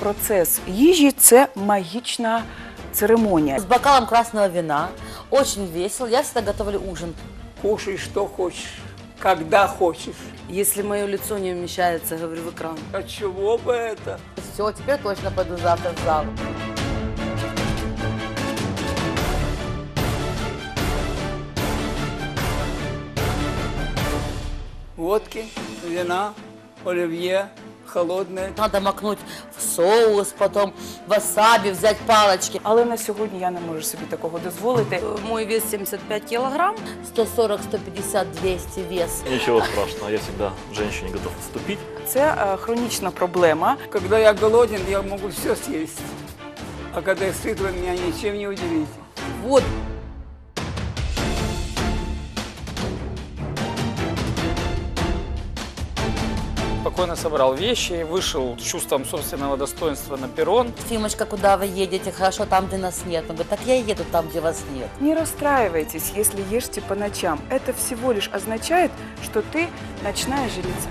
процес їжі це магічна церемонія. С бокалом красного вина. Очень весело. Я всегда готовлю ужин. Кушай, что хочешь, когда хочешь. Если мое лицо не вмещается, говорю, в экран. А чего бы это? Все, теперь точно пойду завтра в зал. Водки, вина, оливье, холодное. Надо макнуть в соус, потом васаби, взять палочки. Але на сьогодні я не можу собі такого дозволити. Э, Мой вес 75 килограмм, 140, 150, 200 вес. Ничего страшного, я всегда женщине готов уступить. Це е, хронічна проблема. Когда я голоден, я могу все съесть. А когда я сыт, вы меня ничем не удивите. Вот. Спокойно собрал вещи, вышел с чувством собственного достоинства на перрон. Фимочка, куда вы едете? Хорошо, там, где нас нет. Он говорит, так я еду там, где вас нет. Не расстраивайтесь, если ешьте по ночам. Это всего лишь означает, что ты ночная жрица.